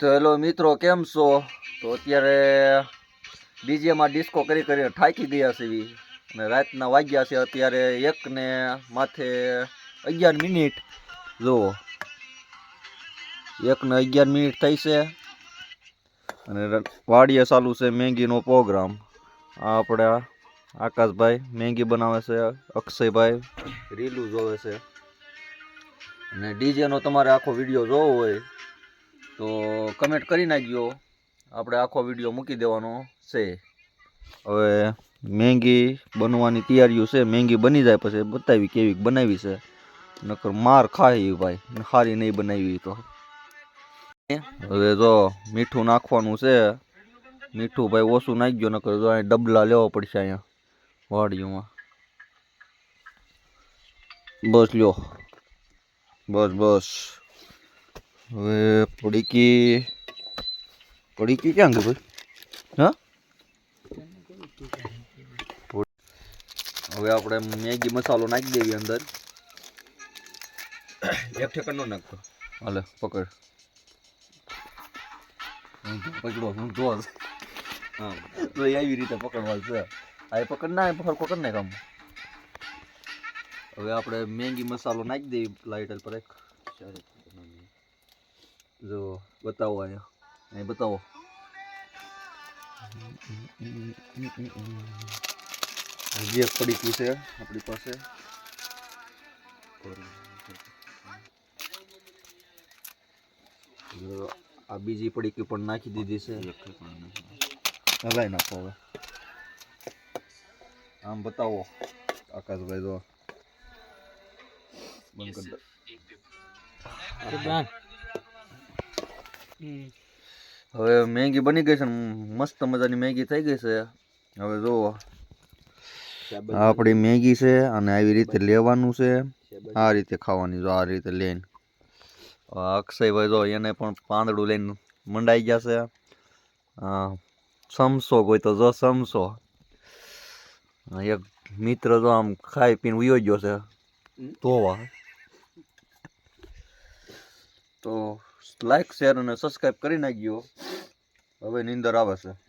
તો હેલો મિત્રો, કેમ છો? તો અત્યારે ડીજેમાં ડિસ્કો કરી કરીને થાકી ગયા છે એવી અને રાતના વાગ્યા છે અત્યારે એકને માથે અગિયાર મિનિટ. જુઓ એકને અગિયાર મિનિટ થઈ છે. અને વાડીએ ચાલુ છે મેંગીનો પ્રોગ્રામ આ આપણે આકાશભાઈ મેંગી બનાવે છે, અક્ષયભાઈ રીલું જોવે છે. અને ડીજેનો તમારે આખો વીડિયો જોવો હોય, તો કમેન્ટ કરી નાખજો આપણે આખો વીડિયો મૂકી દેવાનો છે. હવે મેંગી બનવાની તૈયારીઓ છે. મેંગી બની જાય પછી બતાવી કેવી બનાવી છે. નકર માર ખાય ભાઈ. સારી નહીં બનાવી તો. હવે જો મીઠું નાખવાનું છે. મીઠું ભાઈ ઓછું નાખજો નકર જો અહીં ડબલા લેવા પડશે અહીંયા વાડીઓમાં. બસ લ્યો. બસ બસ. હવે પડીકી પડીકી ક્યાં ગઈ ભાઈ? હા? હવે આપણે મેગી મસાલો નાખી દેવી અંદર. એક ઠેકર નો નાખતો. હાલે પકડ. પકડો હું તો હા. તો એવી રીતે પકડવા છે. આ પકડ ના પકડ કરી નાખ આમ હવે આપણે મેગી મસાલો નાખી દેવી લાઇટર પર એક. જો બતાવો અહીંયા. અહીં બતાવો. હજી એક પડીકું છે આપણી પાસે. જો આ બીજી પડીકી પણ નાખી દીધી છે. હલાઈ નાખો હવે. આમ બતાવો આકાશભાઈ જો. બંધ કરી દો. હવે મેગી બની ગઈ છે મસ્ત મજાની મેગી થઈ ગઈ છે. હવે જુઓ આપણી મેગી છે અને આવી રીતે લેવાનું છે. આ રીતે ખાવાની જો આ રીતે લઈને. અક્ષયભાઈ જો એને પણ પાંદડું લઈને મંડાઈ ગયા છે. સમસો કોઈ તો જો સમસો. એક મિત્ર જો આમ ખાઈ પીને ઉયો ગયો છે. ધોવા તો લાઈક શેર અને સબસ્ક્રાઈબ કરી નાખજો. હવે નીંદર આવે છે.